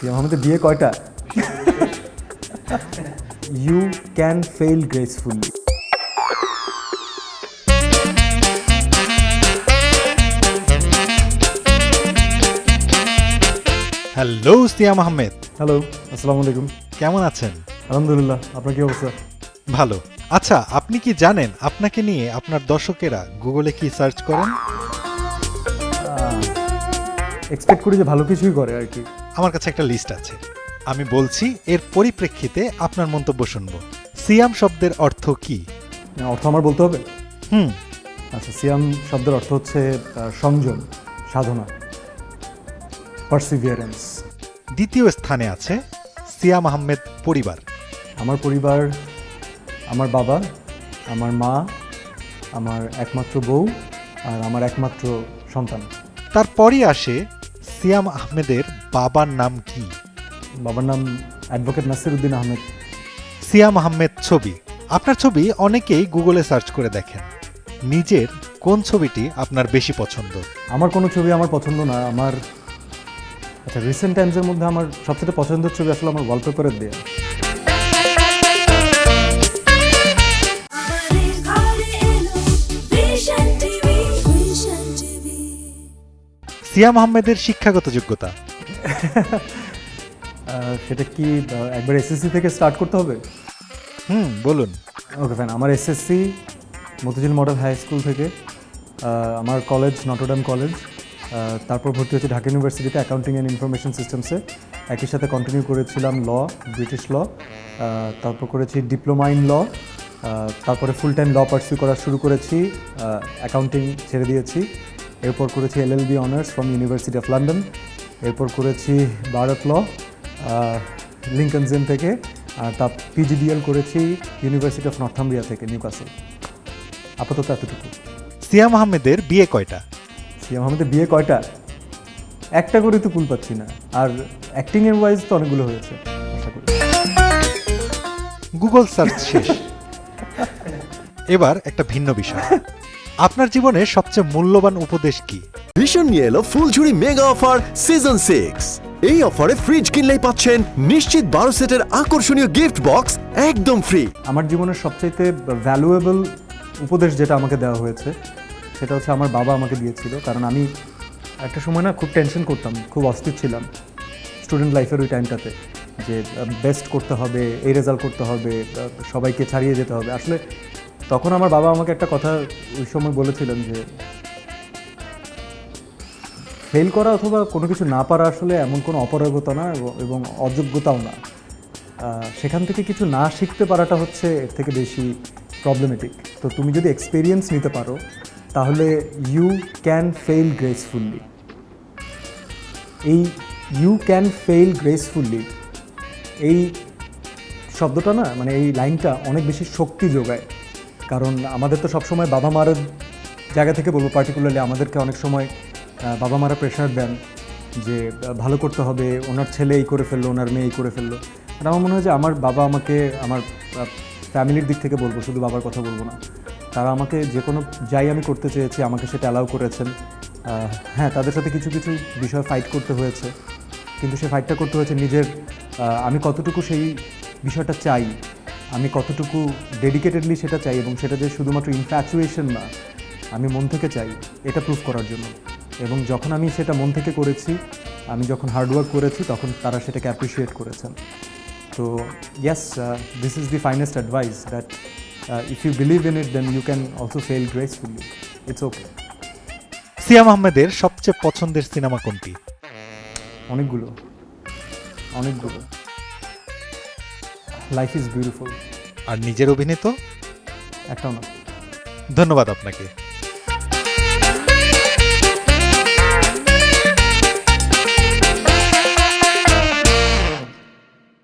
সিয়াম আহমেদের বিয়ে কয়টা? You can fail gracefully hello Siam Ahmed hello আসসালামু আলাইকুম। কেমন আছেন? আলহামদুলিল্লাহ আপনার কি অবস্থা? ভালো। আচ্ছা আপনি কি জানেন আপনাকে নিয়ে আপনার দর্শকেরা গুগলে কি সার্চ করেন? এক্সপেক্ট করি যে ভালো কিছুই করে আর কি। আমার কাছে একটা লিস্ট আছে। আমি বলছি এর পরিপ্রেক্ষিতে আপনার মন্তব্য শুনব। সিয়াম শব্দের অর্থ কি? অর্থ আমার বলতে হবে? হুম। আচ্ছা সিয়াম শব্দের অর্থ হচ্ছে সংযম সাধনা পার্সিভিয়ারেন্স দ্বিতীয় স্থানে আছে সিয়াম আহমেদ পরিবার। আমার পরিবার আমার বাবা আমার মা আমার একমাত্র বউ আর আমার একমাত্র সন্তান। তারপরই আসে সিয়াম আহমেদের বাবার নাম কি? বাবার নাম অ্যাডভোকেট নাসির উদ্দিন আহমেদ। সিয়াম আহমেদ ছবি। আপনার ছবি অনেকেই গুগলে সার্চ করে দেখেন। নিজের কোন ছবিটি আপনার বেশি পছন্দ? আমার কোনো ছবি আমার পছন্দ না আমার আচ্ছা রিসেন্ট টাইমসের মধ্যে আমার সবচেয়ে পছন্দের ছবি আসলে আমার ওয়ালপেপারের দেয়া। সিয়াম আহমেদের শিক্ষাগত যোগ্যতা? সেটা কি একবার এসএসসি থেকে স্টার্ট করতে হবে? হুম বলুন। ওকে ফ্যান আমার SSC Motijheel model high school থেকে আমার কলেজ নটরডাম কলেজ তারপর ভর্তি হচ্ছে ঢাকা ইউনিভার্সিটিতে অ্যাকাউন্টিং অ্যান্ড ইনফরমেশন সিস্টেমসে একই সাথে কন্টিনিউ করেছিলাম ল ব্রিটিশ ল তারপর করেছি ডিপ্লোমা ইন ল তারপরে ফুল টাইম ল পার্সিউ করা শুরু করেছি অ্যাকাউন্টিং ছেড়ে দিয়েছি। এরপর করেছি LLB honours from University of London এরপর করেছি ভারত ল লিঙ্কনজেন থেকে আর তা পিজিডিএল করেছি ইউনিভার্সিটি অফ নর্থাম্বিয়া থেকে নিউকাসল আপাতত এতটুকু। সিয়াম আহমেদের বিয়ে কয়টা? সিয়াম আহমেদের বিয়ে কয়টা? একটা করে তো কুল পাচ্ছি না। আর অ্যাক্টিং এর ওয়াইজ তো অনেকগুলো হয়েছে আশা করি। গুগল সার্চ শেষ। এবার একটা ভিন্ন বিষয়। আপনার জীবনে সবচেয়ে মূল্যবান উপদেশ কি? ভীষণ নিয়ে এলো Fuljhuri mega offer season six. এই অফারে ফ্রিজ কিনলেই পাচ্ছেন নিশ্চিত বারো সেটের আকর্ষণীয় গিফট বক্স একদম ফ্রি আমার জীবনের সবচাইতে ভ্যালুয়েবল উপদেশ যেটা আমাকে দেওয়া হয়েছে সেটা হচ্ছে আমার বাবা আমাকে দিয়েছিল কারণ আমি একটা সময় না খুব টেনশন করতাম খুব অস্থির ছিলাম স্টুডেন্ট লাইফের ওই টাইমটাতে যে বেস্ট করতে হবে এই রেজাল্ট করতে হবে সবাইকে ছাড়িয়ে যেতে হবে। আসলে তখন আমার বাবা আমাকে একটা কথা ওই সময় বলেছিলেন যে ফেল করা অথবা কোনো কিছু না পারা আসলে এমন কোনো অপারগতা না এবং- অযোগ্যতাও না। সেখান থেকে কিছু না শিখতে পারাটা হচ্ছে এর থেকে বেশি প্রবলেমেটিক তো তুমি যদি এক্সপিরিয়েন্স নিতে পারো, তাহলে ইউ ক্যান ফেল গ্রেসফুল্লি এই ইউ ক্যান ফেল গ্রেসফুল্লি এই শব্দটা না মানে এই লাইনটা অনেক বেশি শক্তি যোগায়। কারণ আমাদের তো সবসময় বাবা মার জায়গা থেকে বলব পার্টিকুলারলি আমাদেরকে অনেক সময় বাবা মারা প্রেশার দেন যে ভালো করতে হবে, ওনার ছেলে এই করে ফেলল, ওনার মেয়ে এই করে ফেলল। আর আমার মনে হয় যে আমার বাবা আমাকে, আমার ফ্যামিলির দিক থেকে বলব, শুধু বাবার কথা বলব না। তারা আমাকে যে কোনো যাই আমি করতে চেয়েছি, আমাকে সেটা অ্যালাউ করেছেন। হ্যাঁ তাদের সাথে কিছু কিছু বিষয় ফাইট করতে হয়েছে। কিন্তু সে ফাইটটা করতে হয়েছে নিজের আমি কতটুকু সেই বিষয়টা চাই আমি কতটুকু ডেডিকেটেডলি সেটা চাই এবং সেটা যে শুধুমাত্র ইনফ্যাচুয়েশন না আমি মন থেকে চাই এটা প্রুফ করার জন্য। এবং যখন আমি সেটা মন থেকে করেছি আমি যখন হার্ডওয়ার্ক করেছি তখন তারা সেটাকে অ্যাপ্রিসিয়েট করেছেন। তো yes this is the finest advice that if you believe in it then you can also fail gracefully it's okay Siam আহমেদের সবচেয়ে পছন্দের সিনেমা কোনটি? অনেকগুলো। অনেকগুলো। লাইফ ইজ বিউটিফুল আর নিজের অভিনীত? একটাও না। ধন্যবাদ আপনাকে।